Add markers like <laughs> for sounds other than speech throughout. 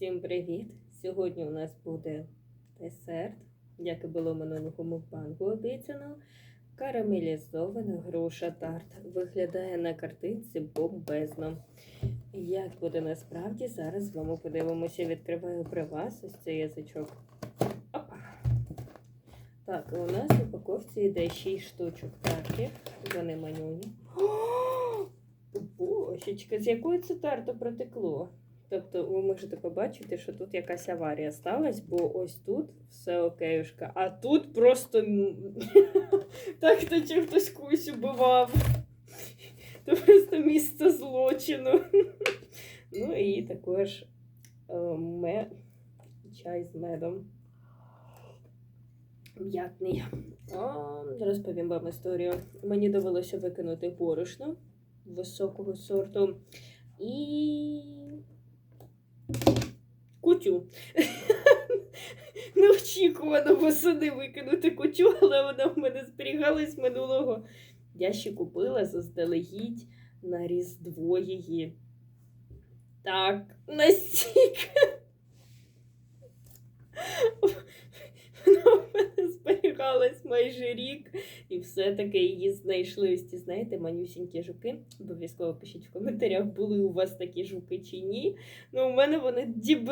Усім привіт! Сьогодні у нас буде десерт, як і було минулого мукбангу обіцяно. Карамелізована груша тарт. Виглядає на картинці бомбезно. Як буде насправді, зараз з вами подивимося. Відкриваю при вас ось цей язичок. Опа. Так, у нас в упаковці йде 6 штучок тартів. Вони манюні. Божечка, з якої це тарта протекло? Тобто ви можете побачити, що тут якась аварія сталася, бо ось тут все окейушка, а тут просто <laughs> так наче хтось когось убивав. Це просто місце злочину. <laughs> Ну і також е, ме... чай з медом. М'ятний. Розповім вам історію. Мені довелося викинути борошно високого сорту і кутю. <laughs> Неочікувано восени викинути кутю, але вона в мене зберігалась минулого. Я ще купила заздалегідь на Різдво її. Так, настільки. Зберігалась майже рік, і все-таки її знайшли ось ці, знаєте, манюсінькі жуки. Обов'язково пишіть в коментарях, були у вас такі жуки чи ні. Ну, у мене вони діб...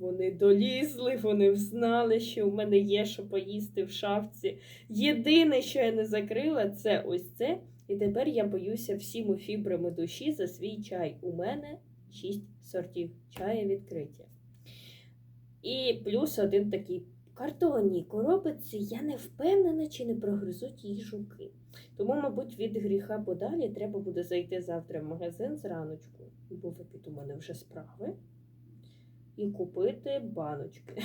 вони долізли, вони взнали, що у мене є що поїсти в шафці. Єдине, що я не закрила, це ось це. І тепер я боюся всіми фібрами душі за свій чай. У мене 6 сортів чаю відкриті. І плюс один такий картонній коробиці я не впевнена, чи не прогризуть її жуки. Тому, мабуть, від гріха подалі треба буде зайти завтра в магазин зраночку, бо випід у мене вже справи, і купити баночки. <laughs>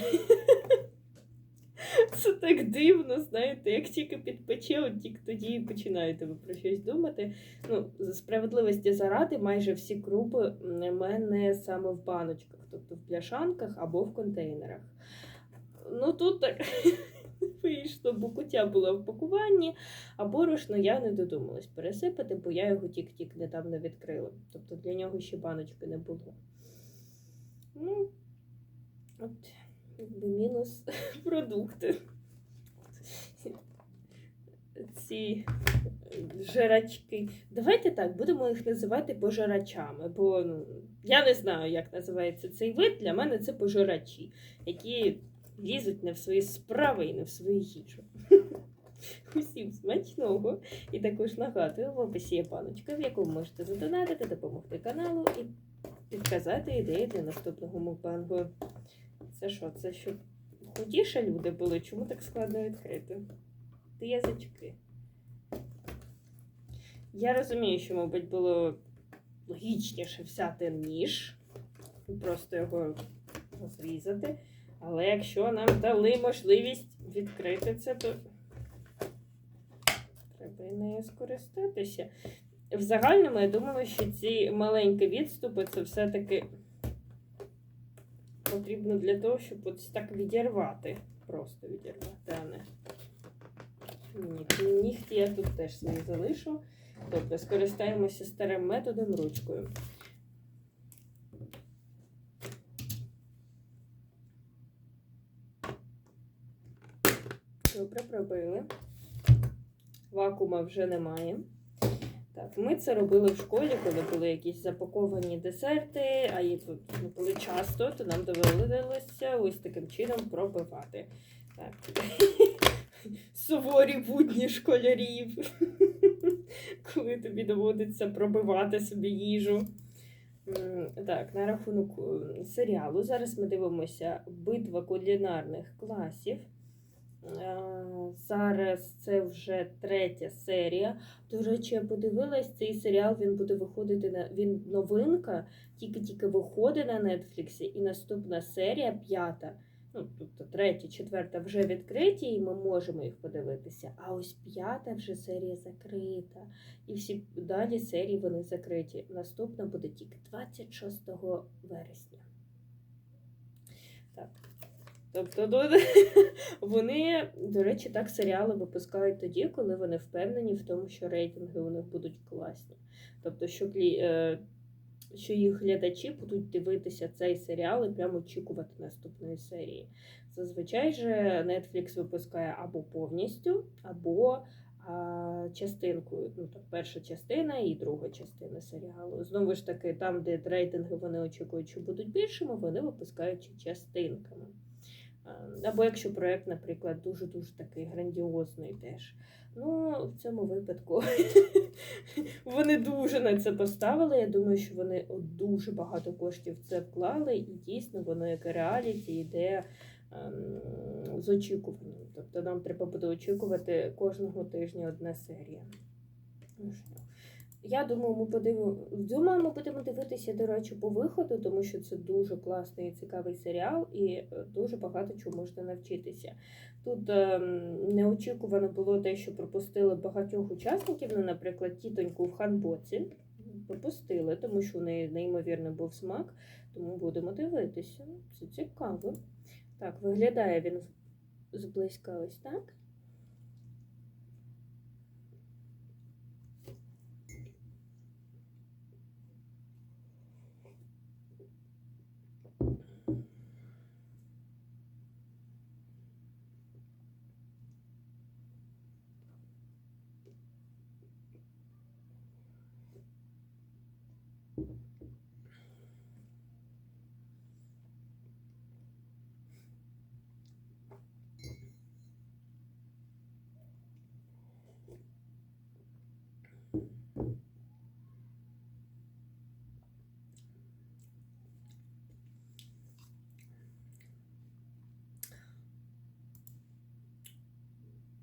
Це так дивно, знаєте, як тільки підпече, от тільки тоді починаєте ви про щось думати. Ну, справедливості заради, майже всі крупи в мене саме в баночках, тобто в пляшанках або в контейнерах. Ну тут так <laughs> вийшло, бо кутя була в пакуванні, а борошно я не додумалась пересипати, бо я його тік-тік недавно відкрила. Тобто для нього ще баночки не було. Ну, от, якби мінус <laughs> продукти. Ці жирачки. Давайте так, будемо їх називати пожирачами, бо ну, я не знаю, як називається цей вид. Для мене це пожирачі, які лізуть не в свої справи і не в свою їжу. <laughs> Усім смачного. І також нагадую, в описі є паночка, в яку можете задонатити, допомогти каналу і підказати ідеї для наступного мукбангу. Це що? Це щоб худіше люди були? Чому так складно відкрити? Ти язички. Я розумію, що, мабуть, було логічніше взяти ніж, і просто його зрізати. Але якщо нам дали можливість відкрити це, то треба нею скористатися. В загальному я думала, що ці маленькі відступи це все-таки потрібно для того, щоб ось так відірвати. Просто відірвати, а не. Ні, нігті я тут теж свої залишу. Тобто скористаємося старим методом ручкою. Добре, пробили. Вакуума вже немає. Так, ми це робили в школі, коли були якісь запаковані десерти, а їх тут не були часто, то нам довелося ось таким чином пробивати. Так. <laughs> Суворі будні школярів, <laughs> коли тобі доводиться пробивати собі їжу. Так, на рахунок е, серіалу. Зараз ми дивимося битва кулінарних класів. Е, Зараз це вже третя серія. До речі, я подивилась, цей серіал він буде виходити на він новинка, тільки-тільки виходить на Нетфліксі, і наступна серія, п'ята, ну тобто третя, четверта вже відкриті, і ми можемо їх подивитися. А ось п'ята вже серія закрита. І всі далі серії вони закриті. Наступна буде тільки 26 вересня. Так. Тобто ну, <laughs> вони, до речі, так серіали випускають тоді, коли вони впевнені в тому, що рейтинги у них будуть класні. Тобто, що е, що їх глядачі будуть дивитися цей серіал і прямо очікувати наступної серії. Зазвичай же Netflix випускає або повністю, або а, частинкою. Ну, так, перша частина і друга частина серіалу. Знову ж таки, там, де рейтинги вони очікують, що будуть більшими, вони випускають частинками. А, Або якщо проект, наприклад, дуже-дуже такий грандіозний теж. Ну, в цьому випадку <laughs> вони дуже на це поставили. Я думаю, що вони дуже багато коштів в це вклали, і дійсно воно як реаліті йде ем, з очікуванням. Тобто нам треба буде очікувати кожного тижня одна серія. Я думаю, ми подивимо. Думаю, будемо дивитися, до речі, по виходу, тому що це дуже класний і цікавий серіал, і е, дуже багато чого можна навчитися. Тут ем, неочікувано було те, що пропустили багатьох учасників, ну, наприклад, тітоньку в ханбоці. Пропустили, тому що у неї неймовірно був смак, тому будемо дивитися. Це цікаво. Так, виглядає він зблизька ось так.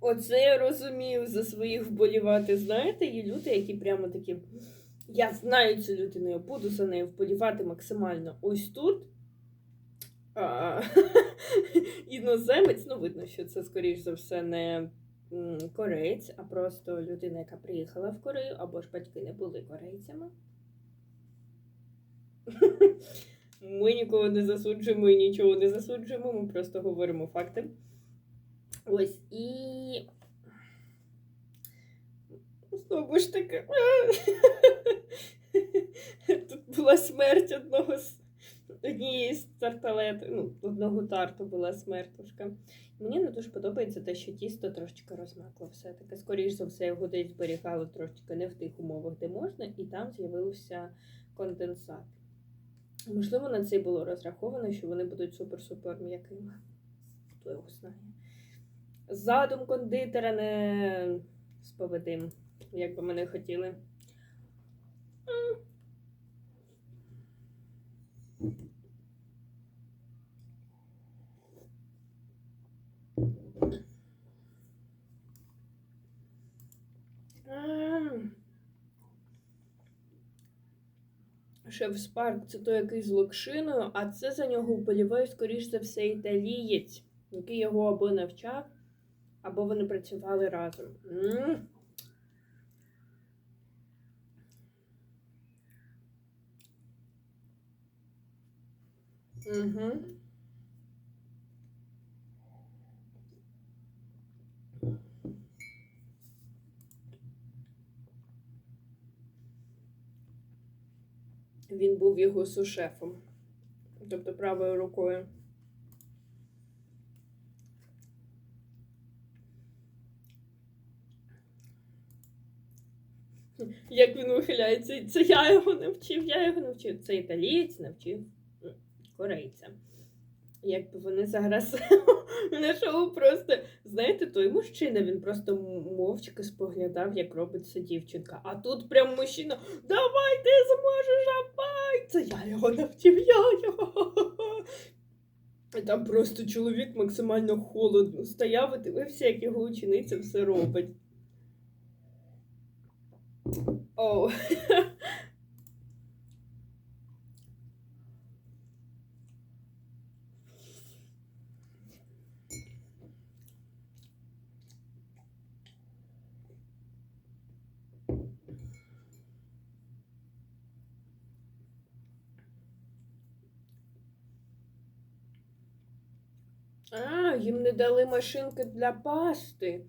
Оце я розумію за своїх вболівати. Знаєте, є люди, які прямо такі. Я знаю цю людину, я буду за нею вболівати максимально. Ось тут. А, <laughs> іноземець, ну видно, що це, скоріш за все, не м, кореєць, а просто людина, яка приїхала в Корею, або ж батьки не були корейцями. <laughs> Ми нікого не засуджуємо і нічого не засуджуємо, ми просто говоримо факти. Ось і. Знову ж таки. <laughs> Була смерть одного з однієї з тарталет, ну, одного тарту була смертушка. Мені не дуже подобається те, що тісто трошечки розмакло все-таки. Скоріш за все, його десь зберігали трошечки не в тих умовах, де можна, і там з'явився конденсат. Можливо, на це було розраховано, що вони будуть супер-супер м'якими. Хто його знає. Задум кондитера не споведим, як би ми не хотіли. М. М. Шеф Спарк це той, який з локшиною, а це за нього вболіває, скоріш за все, італієць, який його або навчав, або вони працювали разом. М. Угу. Він був його сушефом, тобто правою рукою. Як він вихиляється, це я його навчив, я його навчив. Це італієць навчив корейця. Якби вони зараз <laughs> на шоу просто, знаєте, той мужчина, він просто мовчки споглядав, як робить це дівчинка. А тут прям мужчина, давай ти зможеш, давай! Це я його навчив, я його. І там просто чоловік максимально холодно стояв і дивився, як його учениця все робить. Оу. <laughs> А, їм не дали машинки для пасти.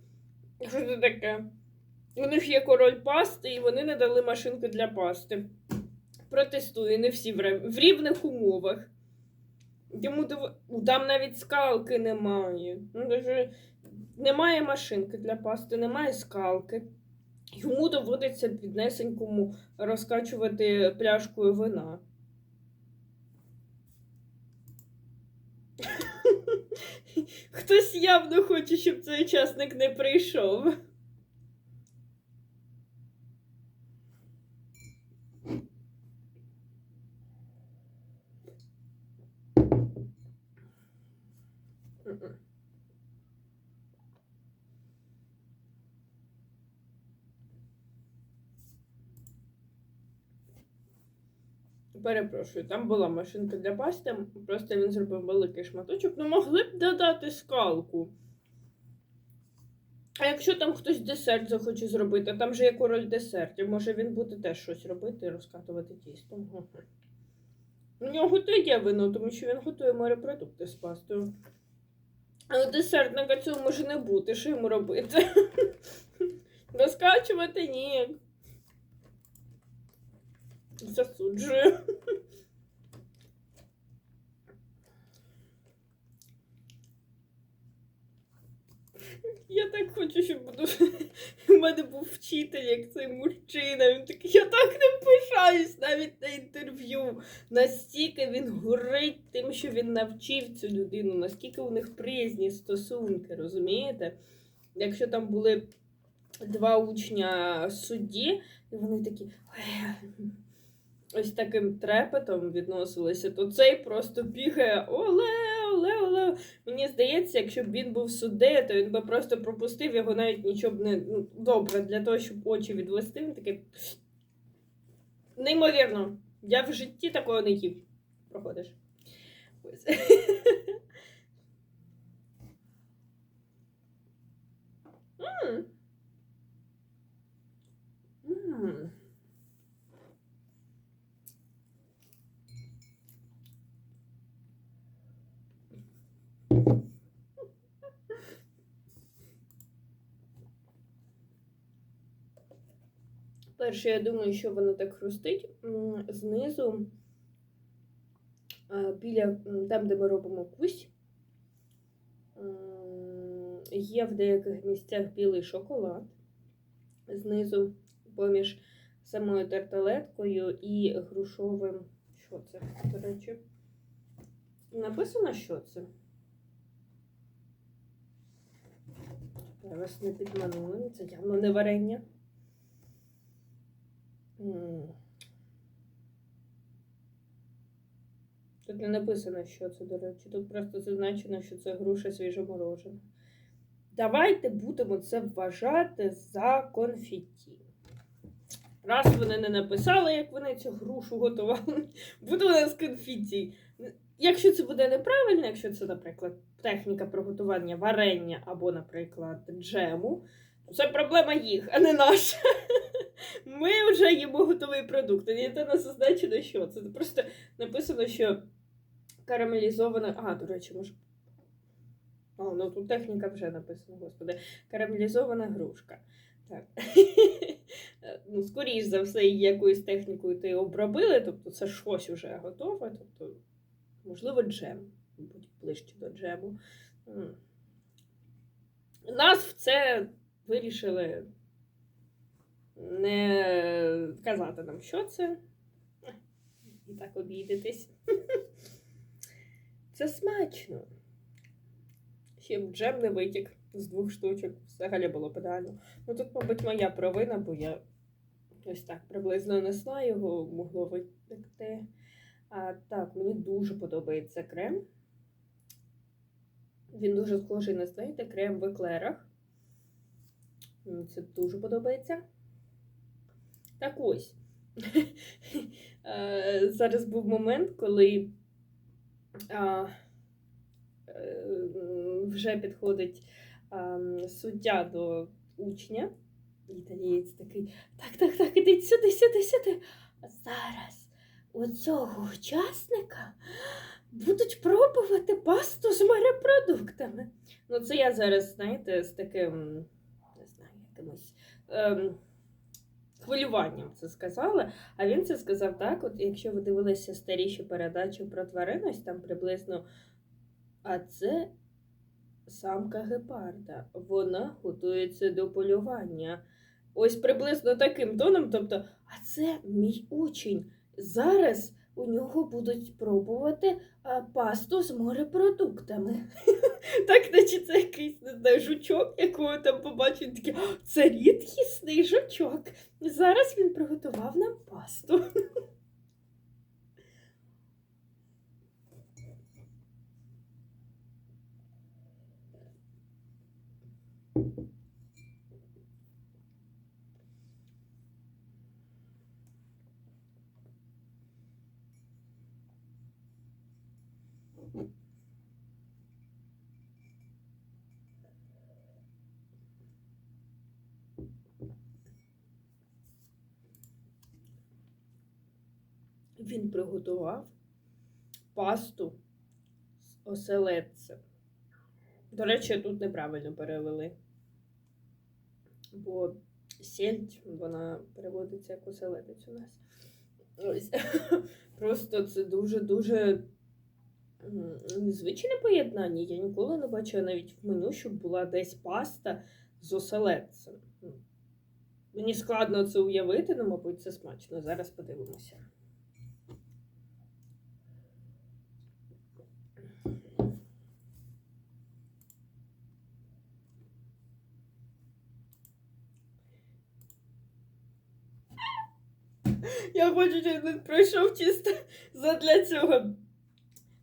Що це таке? У них є король пасти, і вони не дали машинки для пасти. протестує, не всі в рівних умовах. Йому дов... ну, там навіть скалки немає. Ну, даже немає машинки для пасти, немає скалки. Йому доводиться піднесенькому розкачувати пляшкою вина. Хтось явно хоче, щоб цей учасник не прийшов. Перепрошую, там була машинка для пасти, просто він зробив великий шматочок. Ну могли б додати скалку. А якщо там хтось десерт захоче зробити, там же є король десертів, може він буде теж щось робити, розкатувати тісто. У нього то є вино, тому що він готує морепродукти з пастою. Але десертника цього може не бути, що йому робити? <laughs> Розкачувати ні. Засуджую. Я так хочу, щоб буду. У мене був вчитель, як цей мужчина. Він такий, я так не пишаюсь навіть на інтерв'ю. Настільки він горить тим, що він навчив цю людину, наскільки у них приязні стосунки, розумієте? Якщо там були два учня судді, і вони такі. «Ой, ось таким трепетом відносилися, то цей просто бігає оле, оле, оле. Мені здається, якщо б він був суддею, то він би просто пропустив його, навіть нічого б не ну, добре для того, щоб очі відвести. Він таке. Неймовірно, я в житті такого не їв. Проходиш. Ось. <laughs> М. М. Перше, я думаю, що воно так хрустить. Знизу, біля там, де ми робимо кусь, є в деяких місцях білий шоколад. Знизу, поміж самою тарталеткою і грушовим. Що це, до речі? Написано, що це? Я вас не підманула, це явно не варення. Тут не написано, що це, до речі. Тут просто зазначено, що це груша свіжоморожена. Давайте будемо це вважати за конфетті. Раз вони не написали, як вони цю грушу готували, <laughs> буде у нас конфетті. Якщо це буде неправильно, якщо це, наприклад, техніка приготування варення або, наприклад, джему, це проблема їх, а не наша. <laughs> Ми вже їмо готовий продукт. І це не зазначено, що це просто написано, що карамелізована. А, до речі, може. А, ну тут техніка вже написана, господи. Карамелізована грушка. Так. <laughs> ну, скоріш за все, якоюсь технікою ти обробили, тобто це щось вже готове, тобто, можливо, джем, будь ближче до джему. Нас в це вирішили не казати нам, що це. І так обійдетесь. Це смачно. Ще б джем не витік з двох штучок. Взагалі було б ідеально. Ну тут, мабуть, моя провина, бо я ось так приблизно несла його, могло витекти. А, так, мені дуже подобається крем. Він дуже схожий на, знаєте, крем в еклерах. Це дуже подобається. Так ось. <laughs> Е, Зараз був момент, коли е, вже підходить суддя до учня. Італієць такий, так, так, так, ідіть сюди, сюди, сюди. Зараз у цього учасника будуть пробувати пасту з морепродуктами. Ну, це я зараз, знаєте, з таким, якимось. Ем, хвилюванням це сказала. А він це сказав так: от якщо ви дивилися старіші передачі про тваринність, там приблизно. А це самка гепарда. Вона готується до полювання. Ось приблизно таким тоном. Тобто, а це мій учень. Зараз у нього будуть пробувати пасту з морепродуктами. <laughs> Так, наче це якийсь не знаю, жучок, якого там побачить таке, «А, це рідкісний жучок. Зараз він приготував нам пасту. <laughs> Він приготував пасту з оселедцем. До речі, тут неправильно перевели. Бо сельдь, вона переводиться як оселедець у нас. Ось. <laughs> Просто це дуже-дуже незвичне поєднання. Я ніколи не бачила навіть в меню, щоб була десь паста з оселедцем. Мені складно це уявити, але, мабуть, це смачно. Зараз подивимося. Я хочу, щоб він пройшов чисто задля цього.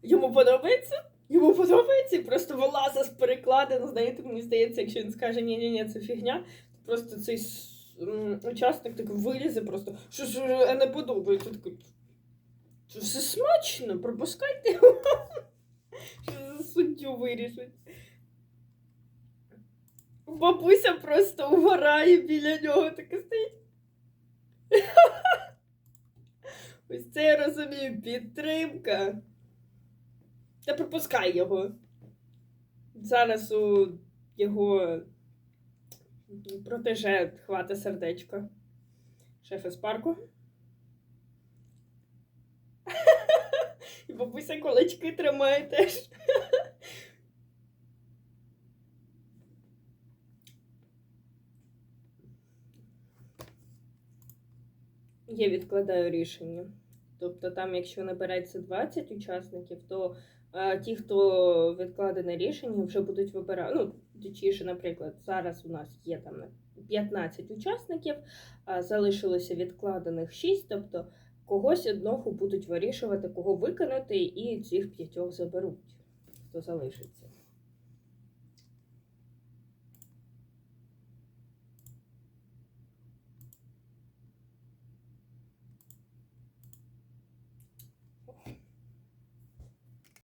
Йому подобається? Йому подобається і просто вилазить з перекладину. Знаєте, мені здається, якщо він скаже ні-ні-ні, це фігня, то просто цей учасник так вилізе просто. Що ж не подобається? Такий, Це все смачно, пропускайте його. Що за суддю вирішить. Бабуся просто угорає біля нього, таке Ось це я розумію, підтримка. Та пропускай його. Зараз у його протеже хвата сердечко. Шеф із парку. І бабуся колечки тримає теж. Я відкладаю рішення. Тобто, там, якщо набереться 20 учасників, то а, ті, хто відкладене рішення, вже будуть вибирати. Ну, точніше, наприклад, зараз у нас є там 15 учасників, а залишилося відкладених 6, тобто когось одного будуть вирішувати, кого виконати, і цих п'ятьох заберуть, хто залишиться.